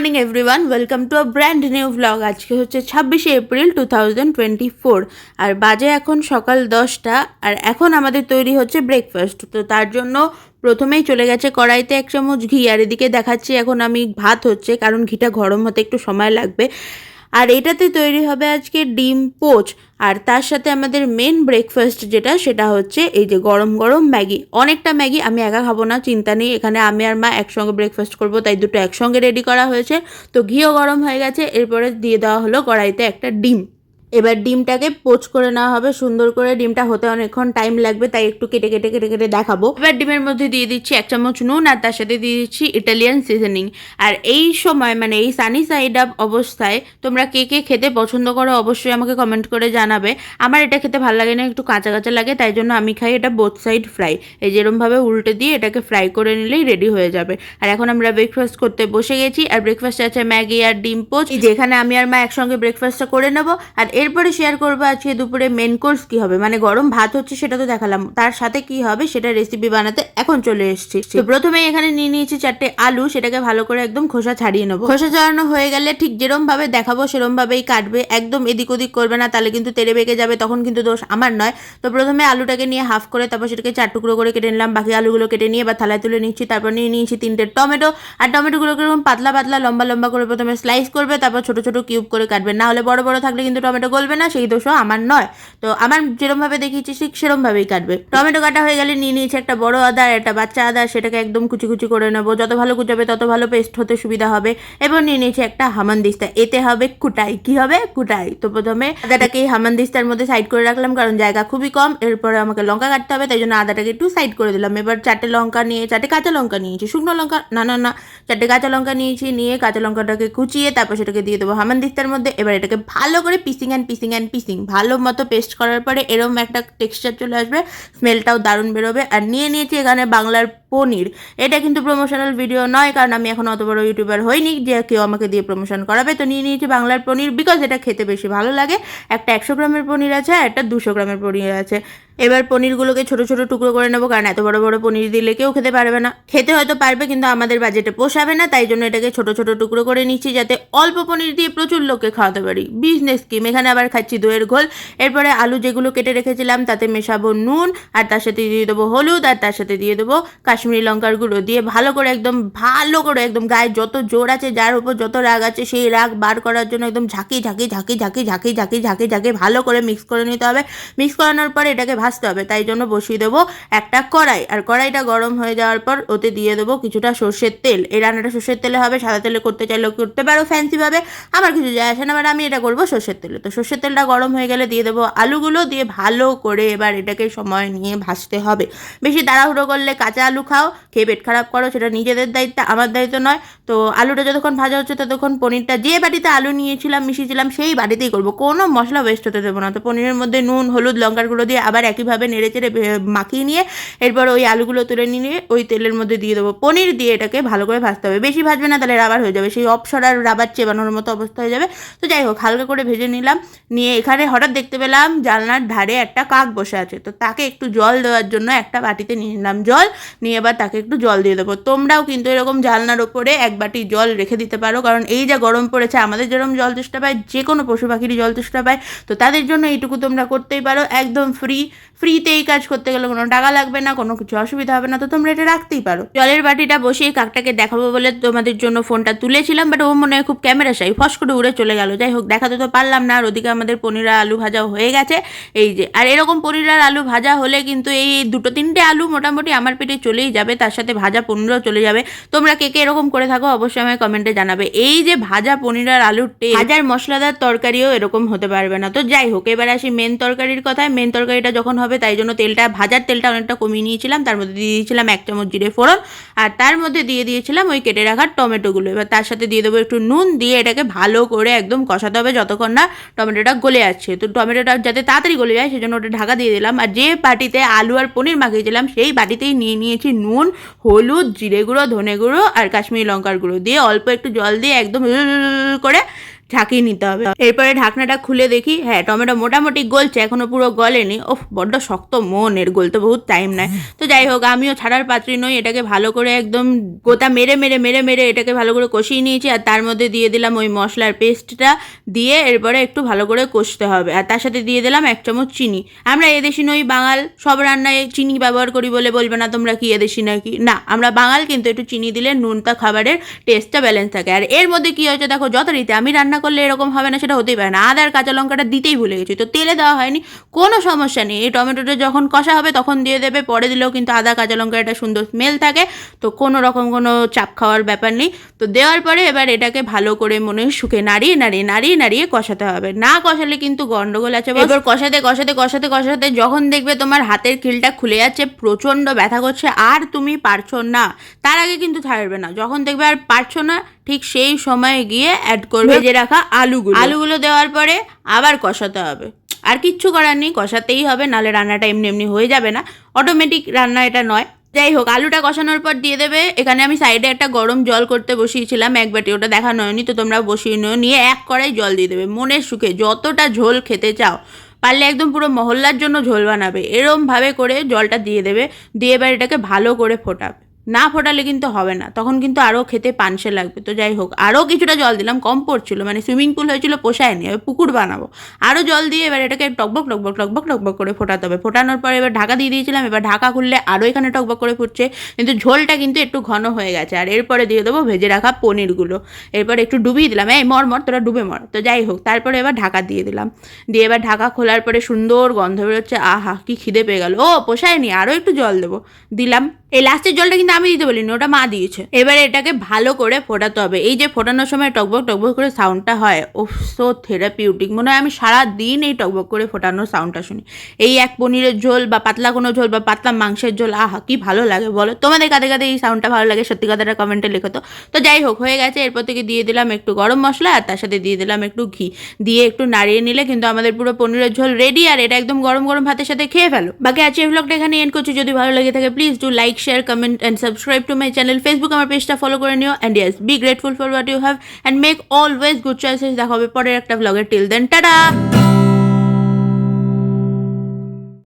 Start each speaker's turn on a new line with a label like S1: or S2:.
S1: Morning everyone welcome to a brand new vlog আজকে হচ্ছে ছাব্বিশে April two thousand twenty four আর বাজে এখন সকাল দশটা। আর এখন আমাদের তৈরি হচ্ছে ব্রেকফাস্ট তো তার জন্য প্রথমেই চলে গেছে কড়াইতে এক চামচ ঘি। আর এদিকে দেখাচ্ছি এখন আমি ভাত হচ্ছে, কারণ ঘিটা গরম হতে একটু সময় লাগবে। আর এটাতে তৈরি হবে আজকে ডিম পোচ। আর তার সাথে আমাদের মেন ব্রেকফাস্ট যেটা, সেটা হচ্ছে এই যে গরম গরম ম্যাগি। অনেকটা ম্যাগি আমি একা খাব না, চিন্তা নেই। এখানে আমি আর মা একসঙ্গে ব্রেকফাস্ট করব, তাই দুটো একসঙ্গে রেডি করা হয়েছে। তো ঘিও গরম হয়ে গেছে, এরপরে দিয়ে দেওয়া হলো কড়াইতে একটা ডিম। এবার ডিমটাকে পোচ করে নেওয়া হবে, সুন্দর করে ডিমটা হতে অনেকক্ষণ টাইম লাগবে, তাই একটু কেটে কেটে কেটে কেটে দেখাবো। এবার ডিমের মধ্যে দিয়ে দিচ্ছি এক চামচ নুন আর তার সাথে দিয়ে দিচ্ছি ইটালিয়ান সিজনিং আর এই সময় মানে এই সানি সাইড আপ অবস্থায় তোমরা কে কে খেতে পছন্দ করো অবশ্যই আমাকে কমেন্ট করে জানাবে। আমার এটা খেতে ভালো লাগে না, একটু কাঁচা কাঁচা লাগে, তাই জন্য আমি খাই এটা বোথ সাইড ফ্রাই এই যেরমভাবে উল্টে দিয়ে এটাকে ফ্রাই করে নিলেই রেডি হয়ে যাবে। আর এখন আমরা ব্রেকফাস্ট করতে বসে গেছি, আর ব্রেকফাস্টে আছে ম্যাগি আর ডিম পোচ। যেখানে আমি আর মা একসঙ্গে ব্রেকফাস্টটা করে নেব, আর এরপরে শেয়ার করব আজকে দুপুরে মেন কোর্স কি হবে? মানে গরম ভাত হচ্ছে সেটা তো দেখালাম। তার সাথে কি হবে সেটা রেসিপি বানাতে এখন চলে এসেছি। তো প্রথমেই এখানে নিয়ে নিয়েছি চারটে আলু সেটাকে ভালো করে একদম খোসা ছাড়িয়ে নেব। খোসা ছাড়ানো হয়ে গেলে ঠিক যেরম ভাবে দেখাবো সেরম ভাবেই কাটবে। একদম এদিক ওদিক করবে না তাহলে কিন্তু তেড়ে বেঁকে যাবে তখন কিন্তু দোষ আমার নয়। তো প্রথমে আলুটাকে নিয়ে হাফ করে তারপর সেটাকে চার টুকরো করে কেটে নিলাম। বাকি আলুগুলো কেটে নিয়ে এবার থালায় তুলে নিচ্ছি। তারপর নিয়ে নিয়েছি তিনটে টমেটো। আর টমেটোগুলোকে এরকম পাতলা পাতলা লম্বা লম্বা করে প্রথমে স্লাইস করবে তারপর ছোট ছোট কিউব করে কাটবে। না হলে বড় বড় থাকলে কিন্তু টমেটো গলবে না, সেই দোষও আমার নয়। তো আমার যেরমভাবে দেখিয়েছি, ঠিক সেরমভাবেই কাটবে। টমেটো কাটা হয়ে গেলে নিয়ে নিয়েছি একটা বড় আদা একটা বাচ্চা আদা, সেটাকে একদম কুচি কুচি করে নেব। যত ভালো কুচাবে তত ভালো পেস্ট হতে সুবিধা হবে। এবার নিয়ে নিয়েছি একটা হামানদিস্তা। এতে হবে কুটাই। কি হবে? কুটাই। তো প্রথমে আদাটাকে এই হামানদিস্তার মধ্যে সাইড করে রাখলাম, কারণ জায়গা খুবই কম। এরপরে আমাকে লঙ্কা কাটতে হবে, তাই জন্য আদাটাকে একটু সাইড করে দিলাম। এবার চারটে লঙ্কা নিয়ে, চারটে কাঁচা লঙ্কা নিয়েছি। শুকনো লঙ্কা? না না না। চারটে কাঁচা লঙ্কা নিয়েছি, নিয়ে কাঁচা লঙ্কাটাকে কুচিয়ে তারপর সেটাকে দিয়ে দেবো হামানদিস্তার মধ্যে। এবার এটাকে ভালো করে পিসিং অ্যান্ড পিসিং অ্যান্ড পিসিং ভালো মতো পেস্ট করার পরে এরম একটা টেক্সচার চলে আসবে স্মেলটাও দারুণ বেরোবে। আর নিয়ে নিয়েছি এখানে বাংলার পনির। এটা কিন্তু প্রমোশনাল ভিডিও নয়, কারণ আমি এখন অত বড় ইউটিউবার হইনি, যে কেউ আমাকে দিয়ে প্রমোশন করাবে। তো নিয়ে নিয়েছি বাংলার পনির বিকজ এটা খেতে বেশি ভালো লাগে। একটা একশো গ্রামের পনির আছে, আর একটা দুশো গ্রামের পনির আছে। এবার পনিরগুলোকে ছোট ছোট টুকরো করে নেব, কারণ এত বড় বড় পনির দিলে কেউ খেতে পারবে না। খেতে হয়তো পারবে, কিন্তু আমাদের বাজেটে পোষাবে না, তাই জন্য এটাকে ছোট ছোট টুকরো করে নিচ্ছি, যাতে অল্প পনির দিয়ে প্রচুর লোককে খাওয়াতে পারি। বিজনেস স্কিম এখানে আবার খাচ্ছি দইয়ের ঘোল। এরপরে আলু যেগুলো কেটে রেখেছিলাম, তাতে মেশাবো নুন, আর তার সাথে দিয়ে দেবো হলুদ, আর তার সাথে দিয়ে দেবো কাশ্মীরি লঙ্কার গুঁড়ো। দিয়ে ভালো করে একদম, ভালো করে একদম গায়ে যত জোর আছে, যার উপর যত রাগ আছে, সেই রাগ বার করার জন্য একদম ঝাঁকি ঝাঁকি ঝাঁকি ঝাঁকি ঝাঁকি ঝাঁকি ঝাঁকি ঝাঁকি ভালো করে মিক্স করে নিতে হবে। মিক্স করানোর পর এটাকে ভাজতে হবে, তাই জন্য বসিয়ে দেবো একটা কড়াই। আর কড়াইটা গরম হয়ে যাওয়ার পর ওতে দিয়ে দেবো কিছুটা সর্ষের তেল। এই রান্নাটা সর্ষের তেলে হবে, সাদা তেলে করতে চাইলেও করতে পারো ফ্যান্সিভাবে আমার কিছু যায় আসে না এবার আমি এটা করব সর্ষের তেলে। তো সর্ষের তেলটা গরম হয়ে গেলে দিয়ে দেবো আলুগুলো দিয়ে ভালো করে এবার এটাকে সময় নিয়ে ভাজতে হবে। বেশি তাড়াহুড়ো করলে কাঁচা আলু খাও, খেয়ে পেট খারাপ করো, সেটা নিজেদের দায়িত্ব, আমার দায়িত্ব নয়। তো আলুটা যতক্ষণ ভাজা হচ্ছে ততক্ষণ পনিরটা, যে বাটিতে আলু নিয়েছিলাম, মিশিয়েছিলাম, সেই বাটিতেই করব। কোনো মশলা ওয়েস্ট হতে দেবো না। তো পনিরের মধ্যে নুন, হলুদ, লঙ্কার গুঁড়ো দিয়ে আবার একইভাবে নেড়ে চেড়ে মাখিয়ে নিয়ে এরপর ওই আলুগুলো তুলে নিয়ে ওই তেলের মধ্যে দিয়ে দেবো। পনির দিয়ে এটাকে ভালো করে ভাজতে হবে। বেশি ভাজবে না, তাহলে রাবার হয়ে যাবে। সেই অপসরার রাবার চেবানোর মতো অবস্থা হয়ে যাবে। তো যাই হোক, হালকা করে ভেজে নিলাম। নিয়ে এখানে হঠাৎ দেখতে পেলাম জানলার ধারে একটা কাক বসে আছে। তো তাকে একটু জল দেওয়ার জন্য একটা বাটিতে নিয়ে নিলাম জল, নিয়ে এবার তাকে একটু জল দিয়ে দেবো। তোমরাও কিন্তু এরকম জানলার ওপরে এক বাটি জল রেখে দিতে পারো, কারণ এই যা গরম পড়েছে, আমাদের যেরকম জল তেষ্টা পায় যে কোনো পশু পাখিরই জল তেষ্টা পায়, তো তাদের জন্য এইটুকু তোমরা করতেই পারো, একদম ফ্রি ফ্রিতে এই কাজ করতে গেলে কোনো টাকা লাগবে না, কোনো কিছু অসুবিধা হবে না, তো তোমরা এটা রাখতেই পারো। জলের বাটিটা বসিয়ে কাকটাকে দেখাবো বলে তোমাদের জন্য ফোনটা তুলেছিলাম বাট ও মনে হয় খুব ক্যামেরা চাই ফস করে উড়ে চলে গেল। যাই হোক, দেখাতে তো পারলাম না, আর ওদিকে আমাদের পনির আর আলু ভাজাও হয়ে গেছে। এই যে, আর এরকম পনির আর আলু ভাজা হলে কিন্তু এই দুটো তিনটে আলু মোটামুটি আমার পেটে চলেই যাবে, তার সাথে ভাজা পনিরও চলে যাবে। তোমরা কে কে এরকম করে থাকো অবশ্যই আমায় কমেন্টে জানাবে। এই যে ভাজা পনির আর আলুর টেস্ট ভাজার মশলাদার তরকারিও এরকম হতে পারবে না। তো যাই হোক, এবার আসি মেন তরকারির কথায়। মেন তরকারিটা যখন হবে, তাই জন্য তেলটা, ভাজার তেলটা অনেকটা কমিয়ে নিয়েছিলাম। তার মধ্যে দিয়ে দিয়েছিলাম এক চামচ জিরে ফোড়ন। আর তার মধ্যে দিয়ে দিয়েছিলাম ওই কেটে রাখার টমেটোগুলো। এবার তার সাথে দিয়ে দেবো একটু নুন, দিয়ে এটাকে ভালো করে একদম কষাতে হবে যতক্ষণ না টমেটোটা গলে যাচ্ছে তো টমেটোটা যাতে তাড়াতাড়ি গলে যায়, সেজন্য ওটা ঢাকা দিয়ে দিলাম। আর যে বাটিতে আলু আর পনির মাখিয়েছিলাম, সেই বাটিতেই নিয়ে নিয়েছি নুন, হলুদ, জিরে গুঁড়ো, ধনে গুঁড়ো আর কাশ্মীরি লঙ্কার গুঁড়ো। দিয়ে অল্প একটু জল দিয়ে একদম করে ঝাঁকিয়ে নিতে হবে। এরপরে ঢাকনাটা খুলে দেখি হ্যাঁ টমেটো মোটামুটি গলছে, এখনও পুরো গলেনি। ও বড্ড শক্ত মন এর গলতে বহুত টাইম নেয়। তো যাই হোক, আমিও ছাড়ার পাত্রী নই, এটাকে ভালো করে একদম গোটা মেরে মেরে মেরে মেরে এটাকে ভালো করে কষিয়ে নিয়েছি, আর তার মধ্যে দিয়ে দিলাম ওই মশলার পেস্টটা দিয়ে এরপরে একটু ভালো করে কষতে হবে। আর তার সাথে দিয়ে দিলাম এক চামচ চিনি। আমরা এদেশি নই, বাঙাল, সব রান্নায় চিনি ব্যবহার করি বলে বলবে না তোমরা কি এদেশি নাকি? না, আমরা বাঙাল কিন্তু একটু চিনি দিলে নুনটা খাবারের টেস্টটা ব্যালেন্স থাকে। আর এর মধ্যে কি হয়েছে দেখো, যথারীতি আমি রান্না করলে এরকম হবে না সেটা হতেই পারে না। আদার কাঁচা লঙ্কাটা দিতেই ভুলে গেছি। তো তেলে দেওয়া হয়নি কোনো সমস্যা নেই। এই টমেটোটা যখন কষা হবে তখন দিয়ে দেবে পরে দিলেও কিন্তু আদা কাঁচা লঙ্কা একটা সুন্দর স্মেল থাকে। তো কোনো রকম কোনো চাপ খাওয়ার ব্যাপার নেই। তো দেওয়ার পরে এবার এটাকে ভালো করে মনে হয় শুকে নাড়িয়ে নাড়িয়ে নাড়িয়ে নাড়িয়ে কষাতে হবে। না কষালে কিন্তু গন্ডগোল আছে। এবার কষাতে কষাতে কষাতে কষাতে যখন দেখবে তোমার হাতের খিলটা খুলে যাচ্ছে প্রচণ্ড ব্যথা করছে আর তুমি পারছ না। তার আগে কিন্তু ছাড়বে না। যখন দেখবে আর পারছ না ঠিক সেই সময়ে গিয়ে অ্যাড করবে রাখা আলুগুলো। আলুগুলো দেওয়ার পরে আবার কষাতে হবে। আর কিচ্ছু করার নেই, কষাতেই হবে, নালে রান্নাটা এমনি এমনি হয়ে যাবে না। অটোমেটিক রান্না এটা নয়। যাই হোক, আলুটা কষানোর পর দিয়ে দেবে। এখানে আমি সাইডে একটা গরম জল করতে বসিয়েছিলাম, এক বাটি, ওটা দেখানো হয়নি, তো তোমরা বসিয়ে নিও। নিয়ে এক কড়াই জল দিয়ে দেবে। মনের সুখে যতটা ঝোল খেতে চাও, পারলে একদম পুরো মহল্লার জন্য ঝোল বানাবে। এরমভাবে করে জলটা দিয়ে দেবে। দিয়ে এবার এটাকে ভালো করে ফোটাবে। না ফোটালে কিন্তু হবে না। তখন কিন্তু আরও খেতে পানসে লাগবে। তো যাই হোক আরও কিছুটা জল দিলাম, কম পড়ছিল মানে সুইমিং পুল হয়েছিল পোষায়নি, এবার পুকুর বানাবো। আরও জল দিয়ে এবার এটাকে টকবক টকবক টকবক টকবক করে ফোটাতে হবে। ফোটানোর পর এবার ঢাকা দিয়ে দিয়েছিলাম, এবার ঢাকা খুললে আরও এখানে টকবক করে ফুটছে, কিন্তু ঝোলটা কিন্তু একটু ঘন হয়ে গেছে। আর এরপরে দিয়ে দেবো ভেজে রাখা পনিরগুলো। এরপর একটু ডুবিয়ে দিলাম, এই মর মর, তোরা ডুবে মর। তো যাই হোক, তারপরে এবার ঢাকা দিয়ে দিলাম। দিয়ে এবার ঢাকা খোলার পরে সুন্দর গন্ধ বেরোচ্ছে, আহা, কি খিদে পেয়ে গেল। ও, পোষায়নি আরও একটু জল দেবো। দিলাম। এই লাস্টের জলটা কিন্তু আমি দিতে বলিনি, ওটা মা দিয়েছে। এবারে এটাকে ভালো করে ফোটাতে হবে। এই যে ফোটানোর সময় টকবক টকবক করে সাউন্ডটা হয় ও সো থেরাপিউটিক মনে হয় আমি সারা দিন এই টকবক করে ফোটানোর সাউন্ডটা শুনি। এই এক পনিরের ঝোল বা পাতলা কোনো ঝোল বা পাতলা মাংসের ঝোল, আহা, কি ভালো লাগে বলো। তোমাদের কাঁধে কাঁধে এই সাউন্ডটা ভালো লাগে, সত্যি কথাটা কমেন্টে লেখো তো। তো যাই হোক, হয়ে গেছে। এরপর থেকে দিয়ে দিলাম একটু গরম মশলা আর তার সাথে দিয়ে দিলাম একটু ঘি। দিয়ে একটু নাড়িয়ে নিলে কিন্তু আমাদের পুরো পনিরের ঝোল রেডি আর এটা একদম গরম গরম ভাতের সাথে খেয়ে ফেলো। বাকি আজকে ব্লগটা এখানে এন্ড করছি। যদি ভালো লাগে থাকে please do like share comment and subscribe to my channel Facebook আমার পেজটা ফলো করে নিও. And yes be grateful for what you have and make always good choices দেখা হবে পরের একটা ব্লগের টিল দেন টাটা